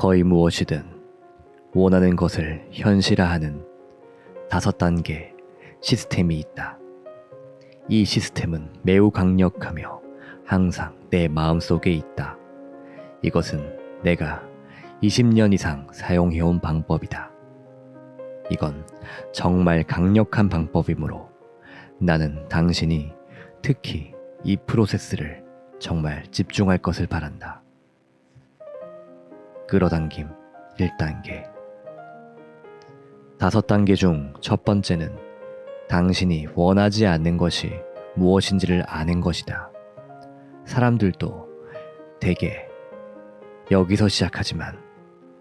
거의 무엇이든 원하는 것을 현실화하는 다섯 단계 시스템이 있다. 이 시스템은 매우 강력하며 항상 내 마음속에 있다. 이것은 내가 20년 이상 사용해온 방법이다. 이건 정말 강력한 방법이므로 나는 당신이 특히 이 프로세스를 정말 집중할 것을 바란다. 끌어당김 1단계. 다섯 단계 중 첫 번째는 당신이 원하지 않는 것이 무엇인지를 아는 것이다. 사람들도 대개 여기서 시작하지만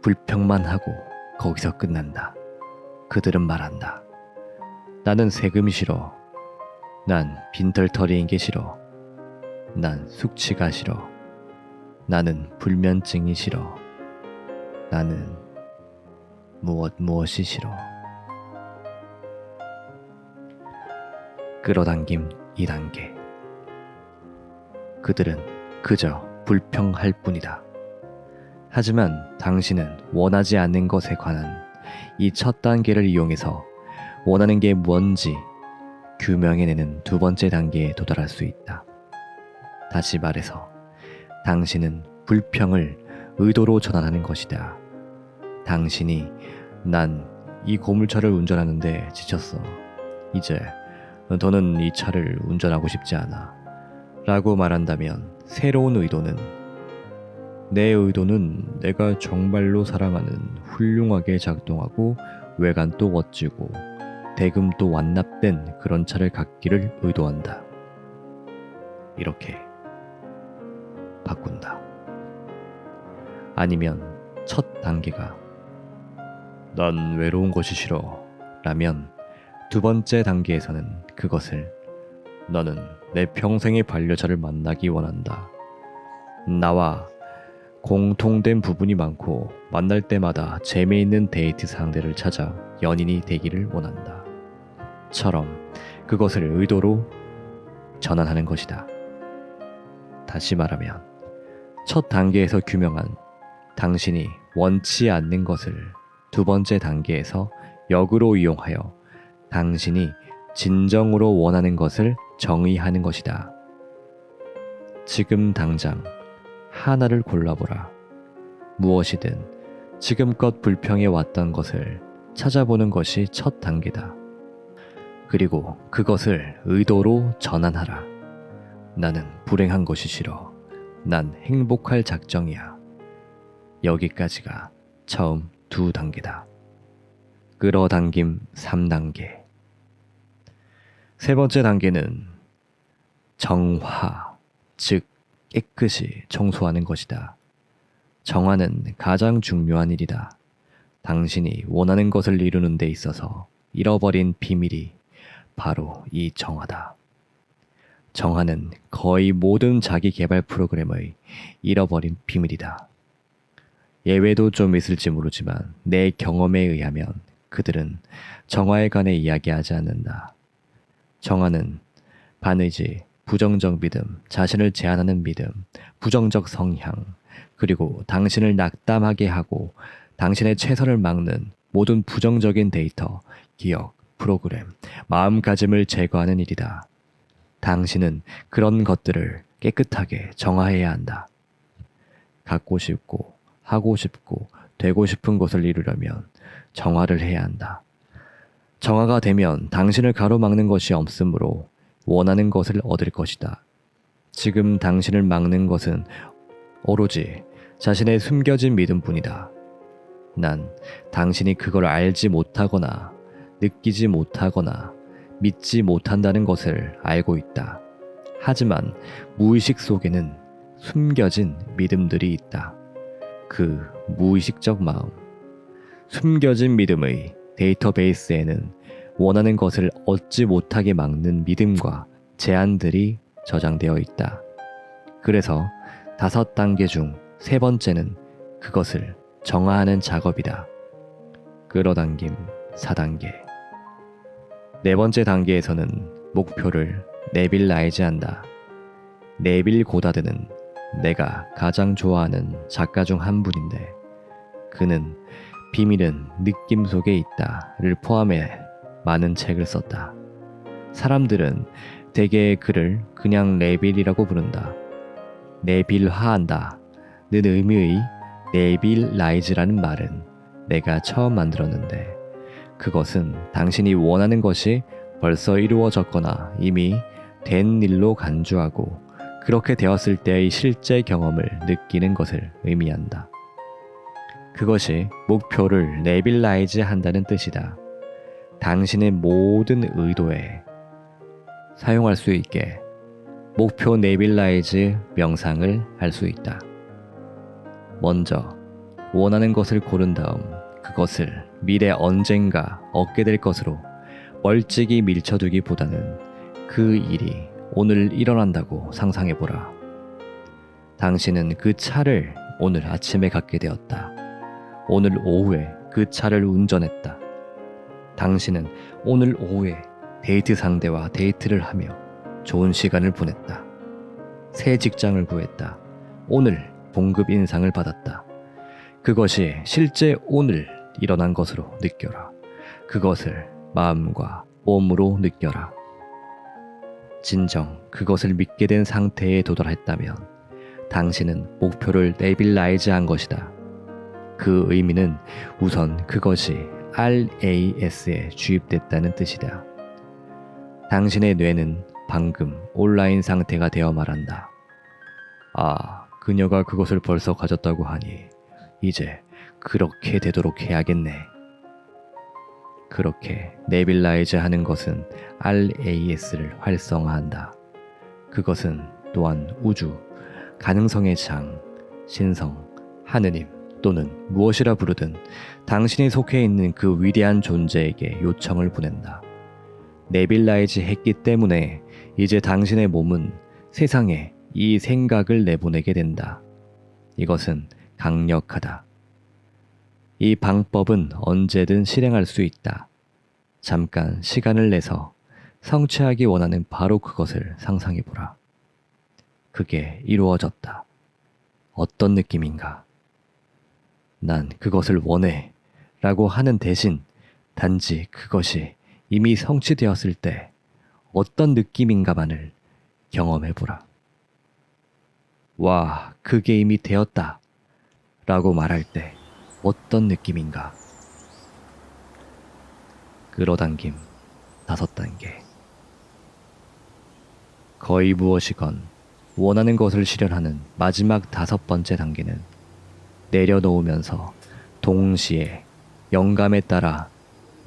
불평만 하고 거기서 끝난다. 그들은 말한다. 나는 세금이 싫어. 난 빈털터리인 게 싫어. 난 숙취가 싫어. 나는 불면증이 싫어. 나는 무엇 무엇이 싫어. 끌어당김 2단계. 그들은 그저 불평할 뿐이다. 하지만 당신은 원하지 않는 것에 관한 이 첫 단계를 이용해서 원하는 게 뭔지 규명해내는 두 번째 단계에 도달할 수 있다. 다시 말해서 당신은 불평을 의도로 전환하는 것이다. 당신이 난 이 고물차를 운전하는데 지쳤어. 이제 더는 이 차를 운전하고 싶지 않아. 라고 말한다면 새로운 의도는 내 의도는 내가 정말로 사랑하는 훌륭하게 작동하고 외관도 멋지고 대금도 완납된 그런 차를 갖기를 의도한다. 이렇게 바꾼다. 아니면 첫 단계가 난 외로운 것이 싫어 라면 두 번째 단계에서는 그것을 너는 내 평생의 반려자를 만나기 원한다. 나와 공통된 부분이 많고 만날 때마다 재미있는 데이트 상대를 찾아 연인이 되기를 원한다. 처럼 그것을 의도로 전환하는 것이다. 다시 말하면 첫 단계에서 규명한 당신이 원치 않는 것을 두 번째 단계에서 역으로 이용하여 당신이 진정으로 원하는 것을 정의하는 것이다. 지금 당장 하나를 골라보라. 무엇이든 지금껏 불평해 왔던 것을 찾아보는 것이 첫 단계다. 그리고 그것을 의도로 전환하라. 나는 불행한 것이 싫어. 난 행복할 작정이야. 여기까지가 처음 두 단계다. 끌어당김 3단계. 세 번째 단계는 정화, 즉 깨끗이 청소하는 것이다. 정화는 가장 중요한 일이다. 당신이 원하는 것을 이루는 데 있어서 잃어버린 비밀이 바로 이 정화다. 정화는 거의 모든 자기 개발 프로그램의 잃어버린 비밀이다. 예외도 좀 있을지 모르지만 내 경험에 의하면 그들은 정화에 관해 이야기하지 않는다. 정화는 반의지, 부정적 믿음, 자신을 제한하는 믿음, 부정적 성향, 그리고 당신을 낙담하게 하고 당신의 최선을 막는 모든 부정적인 데이터, 기억, 프로그램, 마음가짐을 제거하는 일이다. 당신은 그런 것들을 깨끗하게 정화해야 한다. 갖고 싶고, 하고 싶고, 되고 싶은 것을 이루려면 정화를 해야 한다. 정화가 되면 당신을 가로막는 것이 없으므로 원하는 것을 얻을 것이다. 지금 당신을 막는 것은 오로지 자신의 숨겨진 믿음뿐이다. 난 당신이 그걸 알지 못하거나 느끼지 못하거나 믿지 못한다는 것을 알고 있다. 하지만 무의식 속에는 숨겨진 믿음들이 있다. 그 무의식적 마음. 숨겨진 믿음의 데이터베이스에는 원하는 것을 얻지 못하게 막는 믿음과 제한들이 저장되어 있다. 그래서 다섯 단계 중 세 번째는 그것을 정화하는 작업이다. 끌어당김 4단계. 네 번째 단계에서는 목표를 내빌라이즈 한다. 네빌 고다드는 내가 가장 좋아하는 작가 중 한 분인데 그는 비밀은 느낌 속에 있다를 포함해 많은 책을 썼다. 사람들은 대개 그를 그냥 레빌이라고 부른다. 내빌화한다. 는 의미의 내빌라이즈라는 말은 내가 처음 만들었는데 그것은 당신이 원하는 것이 벌써 이루어졌거나 이미 된 일로 간주하고 그렇게 되었을 때의 실제 경험을 느끼는 것을 의미한다. 그것이 목표를 레빌라이즈 한다는 뜻이다. 당신의 모든 의도에 사용할 수 있게 목표 네빌라이즈 명상을 할 수 있다. 먼저 원하는 것을 고른 다음 그것을 미래 언젠가 얻게 될 것으로 멀찍이 밀쳐두기보다는 그 일이 오늘 일어난다고 상상해 보라. 당신은 그 차를 오늘 아침에 갖게 되었다. 오늘 오후에 그 차를 운전했다. 당신은 오늘 오후에 데이트 상대와 데이트를 하며 좋은 시간을 보냈다. 새 직장을 구했다. 오늘 봉급 인상을 받았다. 그것이 실제 오늘 일어난 것으로 느껴라. 그것을 마음과 몸으로 느껴라. 진정 그것을 믿게 된 상태에 도달했다면 당신은 목표를 레빌라이즈 한 것이다. 그 의미는 우선 그것이 RAS에 주입됐다는 뜻이다. 당신의 뇌는 방금 온라인 상태가 되어 말한다. 아, 그녀가 그것을 벌써 가졌다고 하니 이제 그렇게 되도록 해야겠네. 그렇게 네빌라이즈 하는 것은 RAS를 활성화한다. 그것은 또한 우주, 가능성의 장, 신성, 하느님 또는 무엇이라 부르든 당신이 속해 있는 그 위대한 존재에게 요청을 보낸다. 네빌라이즈 했기 때문에 이제 당신의 몸은 세상에 이 생각을 내보내게 된다. 이것은 강력하다. 이 방법은 언제든 실행할 수 있다. 잠깐 시간을 내서 성취하기 원하는 바로 그것을 상상해 보라. 그게 이루어졌다. 어떤 느낌인가? 난 그것을 원해. 라고 하는 대신 단지 그것이 이미 성취되었을 때 어떤 느낌인가만을 경험해 보라. 와, 그게 이미 되었다. 라고 말할 때 어떤 느낌인가? 끌어당김 다섯 단계. 거의 무엇이건 원하는 것을 실현하는 마지막 다섯 번째 단계는 내려놓으면서 동시에 영감에 따라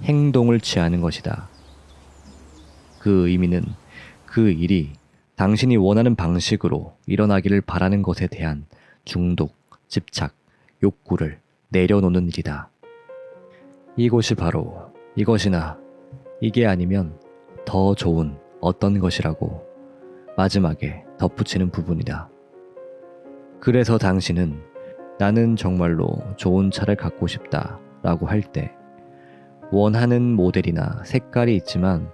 행동을 취하는 것이다. 그 의미는 그 일이 당신이 원하는 방식으로 일어나기를 바라는 것에 대한 중독, 집착, 욕구를 내려놓는 일이다. 이곳이 바로 이것이나 이게 아니면 더 좋은 어떤 것이라고 마지막에 덧붙이는 부분이다. 그래서 당신은 나는 정말로 좋은 차를 갖고 싶다 라고 할 때 원하는 모델이나 색깔이 있지만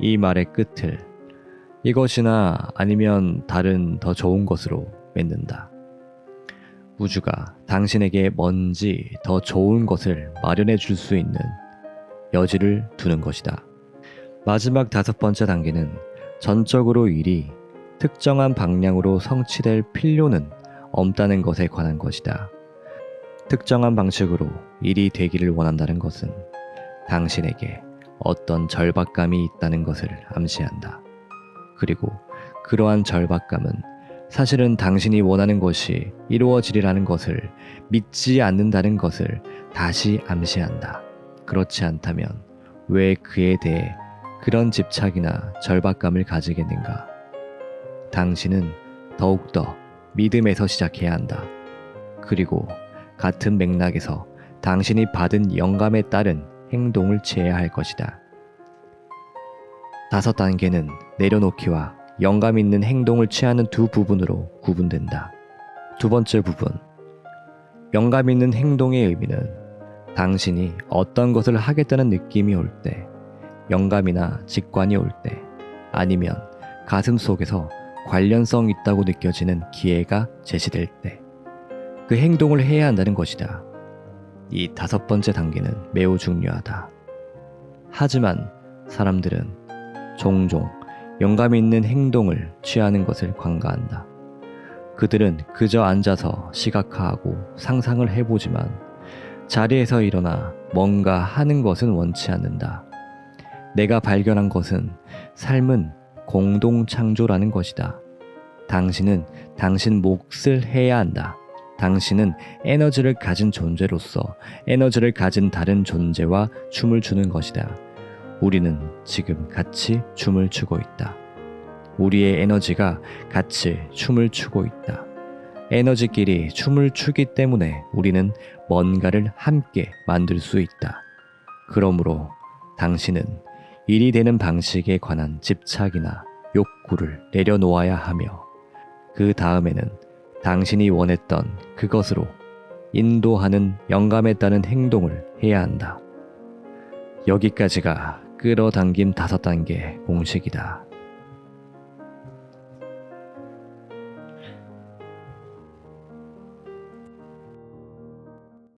이 말의 끝을 이것이나 아니면 다른 더 좋은 것으로 맺는다. 우주가 당신에게 뭔지 더 좋은 것을 마련해 줄 수 있는 여지를 두는 것이다. 마지막 다섯 번째 단계는 전적으로 일이 특정한 방향으로 성취될 필요는 없다는 것에 관한 것이다. 특정한 방식으로 일이 되기를 원한다는 것은 당신에게 어떤 절박감이 있다는 것을 암시한다. 그리고 그러한 절박감은 사실은 당신이 원하는 것이 이루어지리라는 것을 믿지 않는다는 것을 다시 암시한다. 그렇지 않다면 왜 그에 대해 그런 집착이나 절박감을 가지겠는가? 당신은 더욱더 믿음에서 시작해야 한다. 그리고 같은 맥락에서 당신이 받은 영감에 따른 행동을 취해야 할 것이다. 다섯 단계는 내려놓기와 영감 있는 행동을 취하는 두 부분으로 구분된다. 두 번째 부분. 영감 있는 행동의 의미는 당신이 어떤 것을 하겠다는 느낌이 올 때, 영감이나 직관이 올 때, 아니면 가슴 속에서 관련성 있다고 느껴지는 기회가 제시될 때, 그 행동을 해야 한다는 것이다. 이 다섯 번째 단계는 매우 중요하다. 하지만 사람들은 종종 영감 있는 행동을 취하는 것을 관가한다. 그들은 그저 앉아서 시각화하고 상상을 해보지만 자리에서 일어나 뭔가 하는 것은 원치 않는다. 내가 발견한 것은 삶은 공동 창조라는 것이다. 당신은 당신 몫을 해야 한다. 당신은 에너지를 가진 존재로서 에너지를 가진 다른 존재와 춤을 추는 것이다. 우리는 지금 같이 춤을 추고 있다. 우리의 에너지가 같이 춤을 추고 있다. 에너지끼리 춤을 추기 때문에 우리는 뭔가를 함께 만들 수 있다. 그러므로 당신은 일이 되는 방식에 관한 집착이나 욕구를 내려놓아야 하며 그 다음에는 당신이 원했던 그것으로 인도하는 영감에 따른 행동을 해야 한다. 여기까지가 끌어당김 다섯 단계 공식이다.